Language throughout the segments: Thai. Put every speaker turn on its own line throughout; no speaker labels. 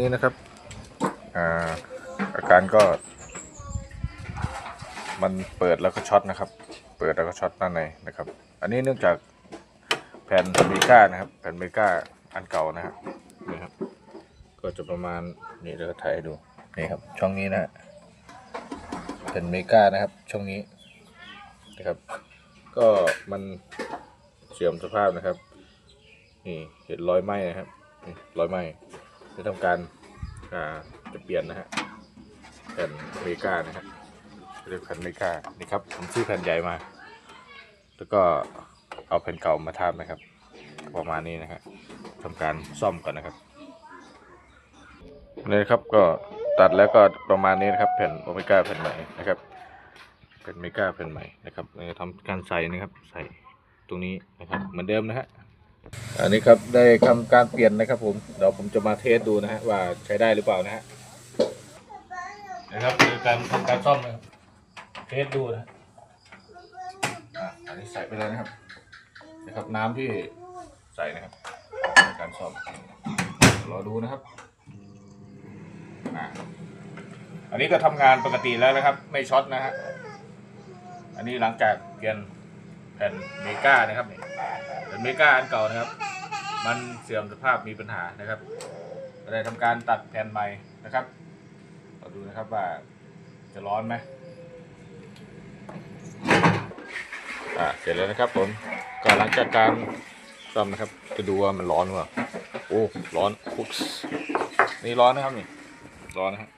นี่นะครับอ่าอาการก็ มันเปิดแล้วก็ช็อตนะครับ เปิดแล้วก็ช็อตด้านในนะครับ อันนี้เนื่องจากแผ่นเมก้านะครับ แผ่นเมก้าอันเก่านะฮะนี่ครับ ก็จะประมาณนี่เราก็ถ่ายดูนี่ครับ ช่องนี้นะฮะแผ่นเมก้านะครับ ช่องนี้นะครับ ก็มันเสื่อมสภาพนะครับ นี่เห็นรอยไหมนะครับรอยไหม จะทำการอ่าจะเปลี่ยนนะฮะแผ่นอเมกานะฮะเรียกแผ่นอเมกานี่ครับผมซื้อแผ่นใหญ่มา แล้วก็เอาแผ่นเก่ามาทาบนะครับ ประมาณนี้นะครับทำการซ่อมก่อนนะครับนี่ครับก็ตัดแล้วก็ประมาณนี้นะครับ แผ่นโอเมก้าแผ่นใหม่นะครับแผ่นเมกาแผ่นใหม่นะครับเราจะทำการใส่นะครับ ใส่ตรงนี้นะครับเหมือนเดิมนะฮะ อันนี้ครับได้ทำการเปลี่ยนนะครับ ผมเดี๋ยวผมจะมาเทสดูนะฮะว่าใช้ได้หรือเปล่านะฮะนะครับคือการทำการซ่อมนะครับเทสดูนะฮะอันนี้ใส่ไปเลยนะครับ นะครับน้ำที่ใส่นะครับในการซ่อมรอดูนะครับอันนี้ก็ทำงานปกติแล้วนะครับ ไม่ช็อตนะฮะอันนี้หลังจากเปลี่ยน ผ่นเมกานะครับนี่เป็นเมกาอันเก่านะครับ มันเสื่อมสภาพมีปัญหานะครับก็ได้ทำการตัดแผ่นใหม่นะครับเราดูนะครับว่าจะร้อนไหมอ่าเสร็จแล้วนะครับผมก็หลังจากการซ่อมนะครับ จะดูว่ามันร้อนหรือเปล่าโอ้ร้อนอุ๊นี่ร้อนนะครับนี่ร้อนนะฮะ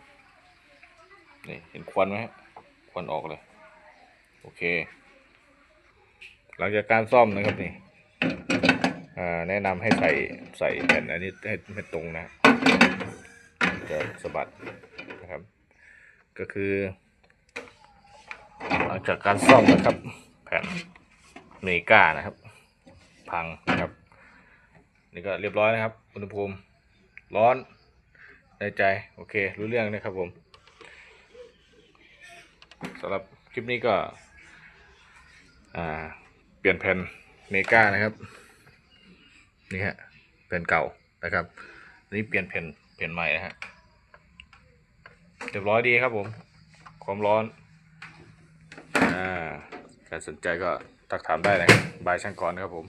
นี่เห็นควันไหมฮะควันออกเลย โอเค หลังจากการซ่อมนะครับนี่แนะนำให้ใส่ใส่แผ่นอันนี้ให้ให้ตรงนะจะสะบัดนะครับ ก็คือ หลังจากการซ่อมนะครับ แผ่นเมกานะครับ พังนะครับ นี่ก็เรียบร้อยนะครับ อุณหภูมิร้อนในใจ โอเค รู้เรื่องนะครับผมสำหรับคลิปนี้ก็ อ่า ปลี่ยนแผ่นเมกานะครับนี่ฮะแผ่นเก่านะครับนี่เปลี่ยนแผ่นแผ่นใหม่นะฮะเรียบร้อยดีครับผม ความร้อนอ่าใครสนใจก็ตักถามได้นะบายช่างกรนครับผม